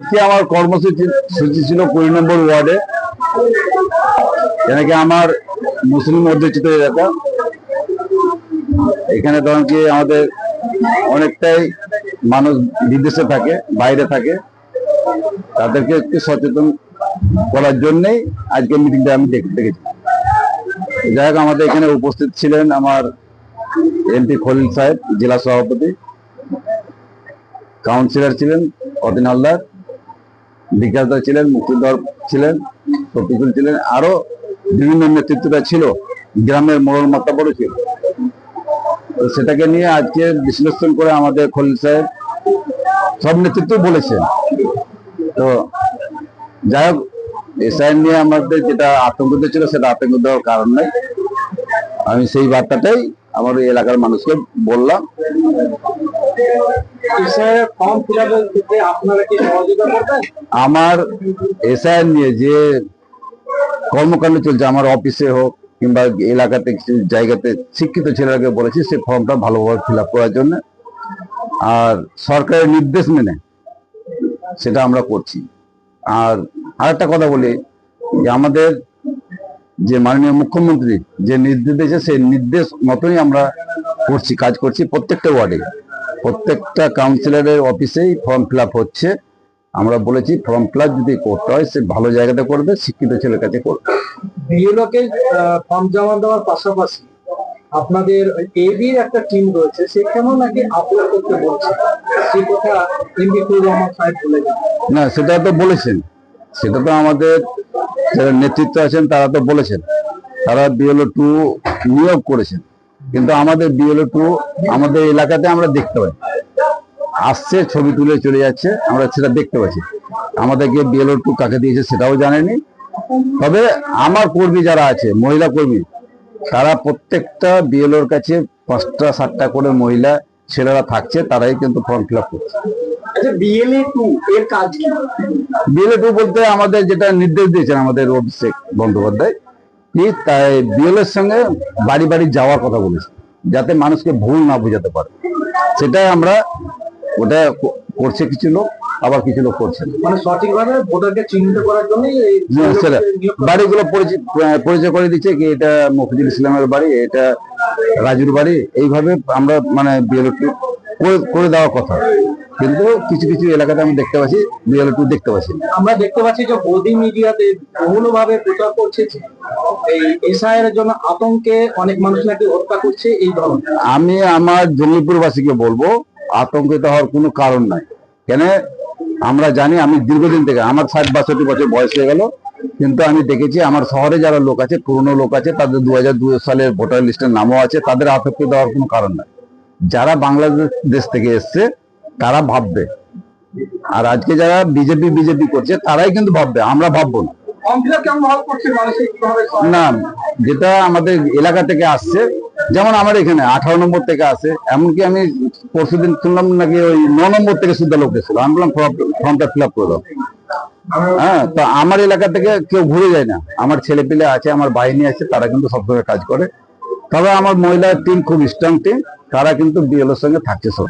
আজকে আমার কর্মসূচি সূচি ছিল কুড়ি নম্বর ওয়ার্ডে। যেনাকি আমার মুসলিম অধ্যুষিত এলাকা। এখানে ধরেন কি আমাদের অনেকটাই মানুষ বিদেশে থাকে, বাইরে থাকে। তাদেরকে একটু সচেতন করার জন্যই আজকে মিটিংটা আমি দেখতে দেখেছি। যাই হোক, আমাদের এখানে উপস্থিত ছিলেন আমার এমপি খলিল সাহেব, জেলা সভাপতি। কাউন্সিলর ছিলেন অতীন হালদার। বিকাশ দা ছিলেন, মুক্তিধর ছিলেন শফিকুল ছিলেন, আরও বিভিন্ন নেতৃত্বটা ছিল, গ্রামের মোড়ল মাত্রাবড় ছিল। তো সেটাকে নিয়ে আজকে বিশ্লেষণ করে আমাদের খলিল সাহেব সব নেতৃত্ব বলেছেন। তো যাই হোক, এসআই নিয়ে আমাদের যেটা আতঙ্কিত ছিল, সেটা আতঙ্ক দেওয়ার কারণ নাই। আমি সেই বার্তাটাই আমার ওই এলাকার মানুষকে বললাম। আমার এসআইআর নিয়ে যে কর্মকাণ্ড চলছে আমার অফিসে হোক কিংবা এলাকাতে কিছু জায়গাতে শিক্ষিত ছেলেরাকে বলেছি সেই ফর্মটা ভালোভাবে ফিল আপ করার জন্য। আর সরকারের নির্দেশ মেনে সেটা আমরা করছি। আর আরেকটা কথা বলি যে আমাদের যে মাননীয় মুখ্যমন্ত্রী যে নির্দেশ দিয়েছে সেই নির্দেশ মতোই আমরা করছি কাজ করছি প্রত্যেকটা ওয়ার্ডে। প্রত্যেকটা কাউন্সিলরের অফিসেই ফর্ম ফিল হচ্ছে। আমরা বলেছি ফর্ম ফিল যদি করতে হয় সে ভালো জায়গাতে করবে শিক্ষিত ছেলের কাছে করবে। বিএলওকে ফর্ম জমা দেওয়ার পাশাপাশি আপনাদের এবির একটা টিম রয়েছে সেখানেও নাকি আপলোড করতে বলছে। সেই কথা ফুল রহমান সাহেব বলে না সেটা তো বলেছেন। সেটা তো আমাদের যারা নেতৃত্ব আছেন, তারা তো বলেছেন। তারা বিএলও টু নিয়োগ করেছেন। কিন্তু আমাদের বিএলও টু আমাদের এলাকাতে আমরা দেখতে পাই। আসছে, ছবি তুলে চলে যাচ্ছে, আমরা সেটা দেখতে পাচ্ছি। আমাদেরকে বিএলও টু কাকে দিয়েছে সেটাও জানেনি। তবে আমার কর্মী যারা আছে, মহিলা কর্মী, তারা প্রত্যেকটা বিএলওর কাছে পাঁচটা, সাতটা করে মহিলা ছেলেরা থাকছে তারাই কিন্তু ফর্ম ফিল আপ করছে। আচ্ছা বিএলএ টু এর কাজ বিএলএ টু বলতে আমাদের যেটা নির্দেশ দিয়েছেন আমাদের অভিষেক বন্দ্যোপাধ্যায় কি তাই বিএল এর সঙ্গে বাড়ি বাড়ি যাওয়ার কথা বলেছে যাতে মানুষকে ভুল না বোঝাতে পারে। সেটাই আমরা ওটা করছে কিছু লোক আবার কিছু লোক করছে না। মানে সঠিকভাবে ভোটারকে চিহ্নিত করার জন্য সেটা বাড়িগুলো পরিচয় পরিচয় করে দিচ্ছে কি এটা মফিজুল ইসলামের বাড়ি এটা রাজুর বাড়ি এইভাবে আমরা মানে বিএলও টু করে দেওয়ার কথা। কিন্তু কিছু কিছু এলাকাতে আমি দেখতে পাচ্ছি বিএলও দেখতে পাচ্ছি আমরা দেখতে পাচ্ছি যে মোদি মিডিয়াতে বহুলভাবে প্রচার করছে এই এসআইআর এর জন্য আতঙ্কে অনেক মানুষ নাকি হত্যা করছে এই ধরনের। আমি আমার জঙ্গিপুরবাসীকে বলব আতঙ্কিত হওয়ার কোনো কারণ নাই। কেন? আমরা জানি আমি দীর্ঘদিন থেকে আমার ষাট বাষট্টি বছর বয়স হয়ে গেল কিন্তু আমি দেখেছি আমার শহরে যারা লোক আছে পুরনো লোক আছে তাদের দু হাজার সালের ভোটার লিস্টের নামও আছে তাদের আতঙ্কিত হওয়ার কোনো কারণ নাই। যারা বাংলাদেশ থেকে এসছে তারা ভাববে। আর আজকে যারা বিজেপি বিজেপি করছে তারাই কিন্তু ভাববে আমরা ভাববো না। না যেটা আমাদের এলাকা থেকে আসছে যেমন আমার এখানে আঠারো নম্বর থেকে আসে এমনকি আমি পরশুদিন শুনলাম নাকি ওই ন নম্বর থেকে সুদ্ধা লোক এসেছিল। আমি বললাম ফর্মটা ফিল আপ করে দাও। হ্যাঁ তো আমার এলাকা থেকে কেউ ঘুরে যায় না। আমার ছেলে পেলে আছে, আমার বাহিনী আছে, তারা কিন্তু সবসময় কাজ করে। তবে আমার মহিলা টিম খুব স্ট্রং টিম তারা কিন্তু বিএলওর সঙ্গে থাকছে সব।